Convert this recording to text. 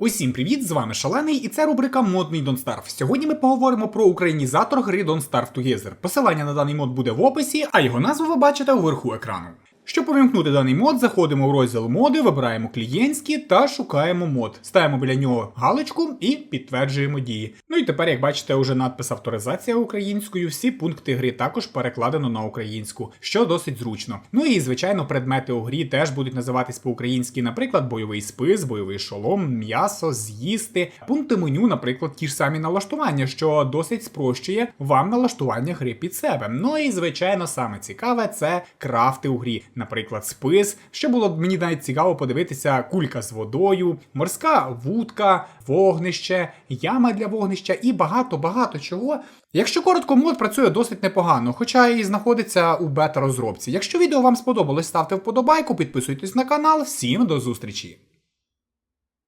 Усім привіт! З вами Шалений, і це рубрика Модний Don't Starve. Сьогодні ми поговоримо про українізатор гри Don't Starve Together. Посилання на даний мод буде в описі, а його назву ви бачите уверху екрану. Щоб увімкнути даний мод, заходимо в розділ моди, вибираємо клієнтські та шукаємо мод. Ставимо біля нього галочку і підтверджуємо дії. Ну і тепер, як бачите, уже надпис авторизація українською, всі пункти гри також перекладено на українську, що досить зручно. Ну і звичайно, предмети у грі теж будуть називатись по-українськи, наприклад, бойовий спис, бойовий шолом, м'ясо, з'їсти. Пункти меню, наприклад, ті ж самі налаштування, що досить спрощує вам налаштування гри під себе. Ну і звичайно, саме цікаве це крафти у грі. Наприклад, спис, що було б мені навіть цікаво подивитися кулька з водою, морська вудка, вогнище, яма для вогнища і багато-багато чого. Якщо коротко, мод працює досить непогано, хоча і знаходиться у бета-розробці. Якщо відео вам сподобалось, ставте вподобайку, підписуйтесь на канал. Всім до зустрічі!